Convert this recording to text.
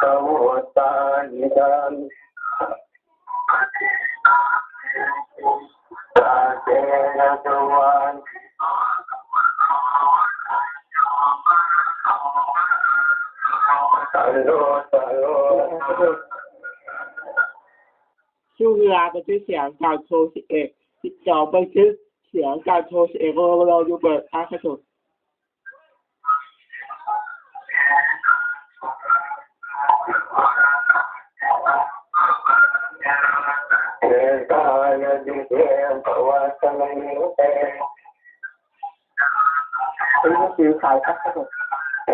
สมุตานิดันตาเจนะตวันช่วงเวลาบันทึกเสียงการโทรสิบเอ็ดสิบสองบันทึกเสียงการโทรสิบเอ็ดเราเราดูเปิดอาคาโตเอก นหนังสือขายอาคาโต เ